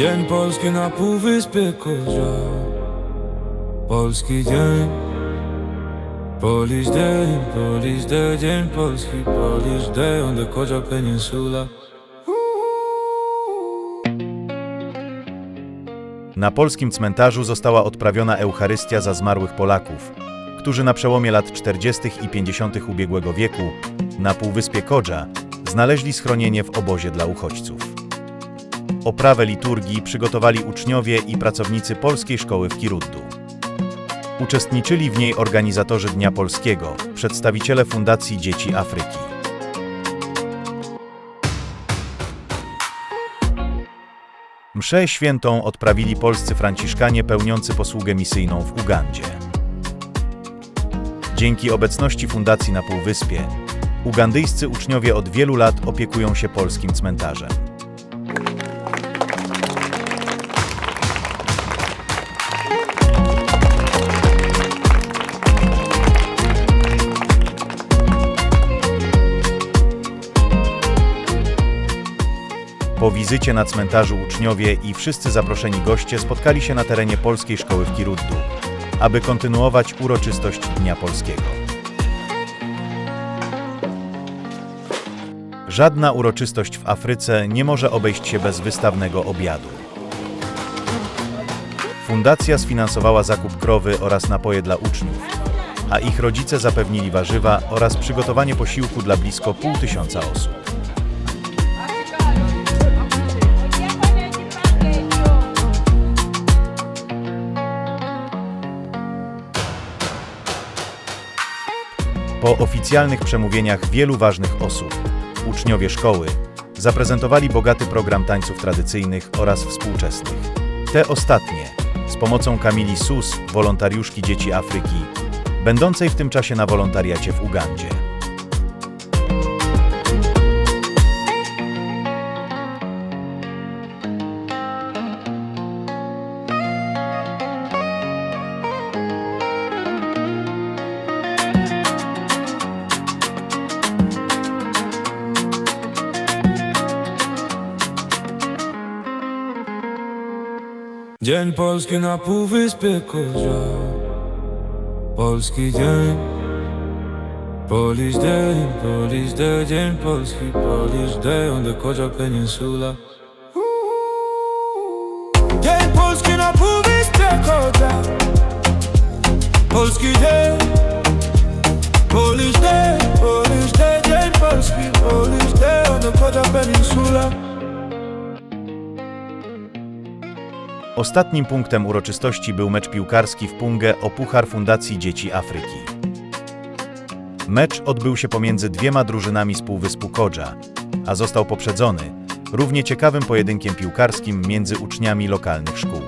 Dzień Polski na półwyspie Kozia Polski dzień Polish Day, Polish Day, Dzień Polski, Polish Day on the Peninsula Na polskim cmentarzu została odprawiona Eucharystia za zmarłych Polaków, którzy na przełomie lat 40. i 50. ubiegłego wieku na półwyspie Kodża znaleźli schronienie w obozie dla uchodźców. Oprawę liturgii przygotowali uczniowie i pracownicy Polskiej Szkoły w Kiruddu. Uczestniczyli w niej organizatorzy Dnia Polskiego, przedstawiciele Fundacji Dzieci Afryki. Mszę świętą odprawili polscy franciszkanie pełniący posługę misyjną w Ugandzie. Dzięki obecności fundacji na Półwyspie, ugandyjscy uczniowie od wielu lat opiekują się polskim cmentarzem. Po wizycie na cmentarzu uczniowie i wszyscy zaproszeni goście spotkali się na terenie Polskiej Szkoły w Kiruddu, aby kontynuować uroczystość Dnia Polskiego. Żadna uroczystość w Afryce nie może obejść się bez wystawnego obiadu. Fundacja sfinansowała zakup krowy oraz napoje dla uczniów, a ich rodzice zapewnili warzywa oraz przygotowanie posiłku dla blisko pół tysiąca osób. Po oficjalnych przemówieniach wielu ważnych osób, uczniowie szkoły zaprezentowali bogaty program tańców tradycyjnych oraz współczesnych. Te ostatnie, z pomocą Kamili Sus, wolontariuszki Dzieci Afryki, będącej w tym czasie na wolontariacie w Ugandzie. Dzień Polski na półwyspie Kozia Polski dzień. Polish Day, Polish Day, Dzień Polski, Polish Day on the Kozia Peninsula. Dzień Polski na półwyspie Kozia Polski dzień. Polish Day, Polish Day, Dzień Polski, Polish Day on the Kozia Peninsula Ostatnim punktem uroczystości był mecz piłkarski w Pungę o Puchar Fundacji Dzieci Afryki. Mecz odbył się pomiędzy dwiema drużynami z Półwyspu Kodża, a został poprzedzony równie ciekawym pojedynkiem piłkarskim między uczniami lokalnych szkół.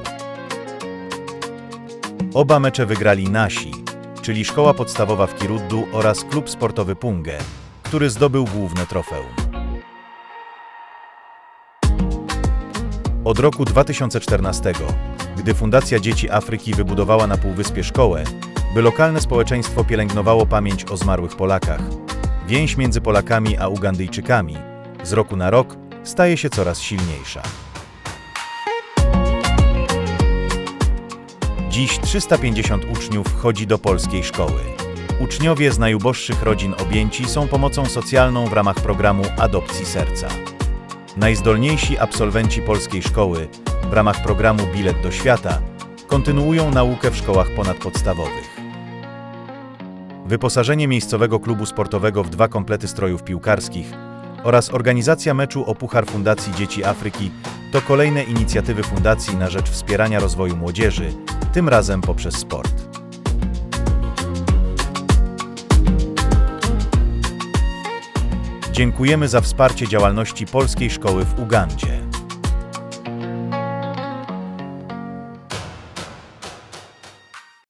Oba mecze wygrali nasi, czyli Szkoła Podstawowa w Kiruddu oraz Klub Sportowy Pungę, który zdobył główne trofeum. Od roku 2014, gdy Fundacja Dzieci Afryki wybudowała na Półwyspie szkołę, by lokalne społeczeństwo pielęgnowało pamięć o zmarłych Polakach, więź między Polakami a Ugandyjczykami z roku na rok staje się coraz silniejsza. Dziś 350 uczniów chodzi do polskiej szkoły. Uczniowie z najuboższych rodzin objęci są pomocą socjalną w ramach programu Adopcji Serca. Najzdolniejsi absolwenci polskiej szkoły w ramach programu Bilet do Świata kontynuują naukę w szkołach ponadpodstawowych. Wyposażenie miejscowego klubu sportowego w dwa komplety strojów piłkarskich oraz organizacja meczu o Puchar Fundacji Dzieci Afryki to kolejne inicjatywy Fundacji na rzecz wspierania rozwoju młodzieży, tym razem poprzez sport. Dziękujemy za wsparcie działalności polskiej szkoły w Ugandzie.